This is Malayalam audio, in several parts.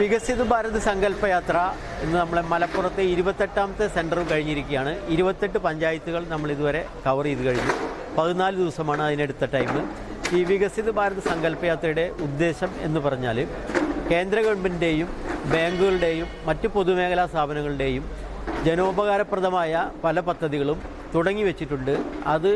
വികസിത ഭാരത് സങ്കല്പ യാത്ര ഇന്ന് നമ്മളെ മലപ്പുറത്തെ ഇരുപത്തെട്ടാമത്തെ സെന്റർ കഴിഞ്ഞിരിക്കുകയാണ്. ഇരുപത്തെട്ട് പഞ്ചായത്തുകൾ നമ്മൾ ഇതുവരെ കവർ ചെയ്ത് കഴിഞ്ഞു. പതിനാല് ദിവസമാണ് അതിനെടുത്ത ടൈം ഈ വികസിത ഭാരത് സങ്കല്പ യാത്രയുടെ ഉദ്ദേശം എന്ന് പറഞ്ഞാൽ കേന്ദ്ര ഗവൺമെന്റിന്റെയും ബാങ്കുകളുടെയും മറ്റ് പൊതുമേഖലാ സ്ഥാപനങ്ങളുടെയും ജനോപകാരപ്രദമായ പല പദ്ധതികളും തുടങ്ങി വെച്ചിട്ടുണ്ട്. അത്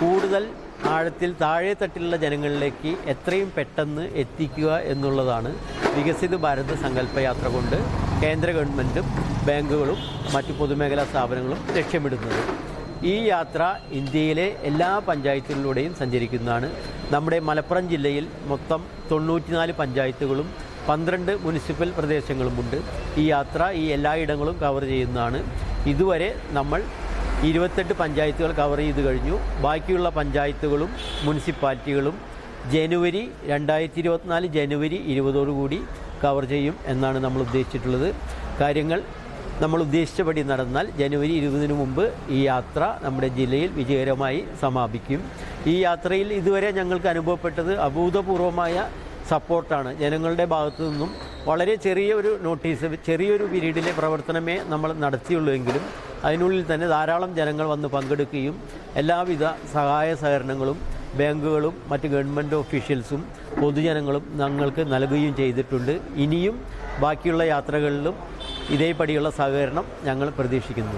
കൂടുതൽ ആഴത്തിൽ താഴെ തട്ടിലുള്ള ജനങ്ങളിലേക്ക് എത്രയും പെട്ടെന്ന് എത്തിക്കുക എന്നുള്ളതാണ് വികസിത ഭാരത് സങ്കല്പയാത്ര കൊണ്ട് കേന്ദ്ര ഗവൺമെന്റും ബാങ്കുകളും മറ്റ് പൊതുമേഖലാ സ്ഥാപനങ്ങളും ലക്ഷ്യമിടുന്നത്. ഈ യാത്ര ഇന്ത്യയിലെ എല്ലാ പഞ്ചായത്തുകളിലൂടെയും സഞ്ചരിക്കുന്നതാണ്. നമ്മുടെ മലപ്പുറം ജില്ലയിൽ മൊത്തം തൊണ്ണൂറ്റിനാല് പഞ്ചായത്തുകളും പന്ത്രണ്ട് മുനിസിപ്പൽ പ്രദേശങ്ങളുമുണ്ട്. ഈ യാത്ര ഈ എല്ലായിടങ്ങളും കവർ ചെയ്യുന്നതാണ്. ഇതുവരെ നമ്മൾ ഇരുപത്തെട്ട് പഞ്ചായത്തുകൾ കവർ ചെയ്ത് കഴിഞ്ഞു. ബാക്കിയുള്ള പഞ്ചായത്തുകളും മുനിസിപ്പാലിറ്റികളും ജനുവരി രണ്ടായിരത്തി ഇരുപത്തിനാല് ജനുവരി ഇരുപതോടുകൂടി കവർ ചെയ്യും എന്നാണ് നമ്മൾ ഉദ്ദേശിച്ചിട്ടുള്ളത്. കാര്യങ്ങൾ നമ്മൾ ഉദ്ദേശിച്ചപടി നടന്നാൽ ജനുവരി ഇരുപതിനു മുമ്പ് ഈ യാത്ര നമ്മുടെ ജില്ലയിൽ വിജയകരമായി സമാപിക്കും. ഈ യാത്രയിൽ ഇതുവരെ ഞങ്ങൾക്ക് അനുഭവപ്പെട്ടത് അഭൂതപൂർവമായ സപ്പോർട്ടാണ്. ജനങ്ങളുടെ ഭാഗത്തു നിന്നും വളരെ ചെറിയൊരു നോട്ടീസ് ചെറിയൊരു പീരീഡിലെ പ്രവർത്തനമേ നമ്മൾ നടത്തിയുള്ളൂ എങ്കിലും അതിനുള്ളിൽ തന്നെ ധാരാളം ജനങ്ങൾ വന്ന് പങ്കെടുക്കുകയും എല്ലാവിധ സഹായ സഹകരണങ്ങളും ബാങ്കുകളും മറ്റ് ഗവൺമെന്റ് ഓഫീഷ്യൽസും പൊതുജനങ്ങളും ഞങ്ങൾക്ക് നൽകുകയും ചെയ്തിട്ടുണ്ട്. ഇനിയും ബാക്കിയുള്ള യാത്രകളിലും ഇതേപടിയുള്ള സഹകരണം ഞങ്ങൾ പ്രതീക്ഷിക്കുന്നു.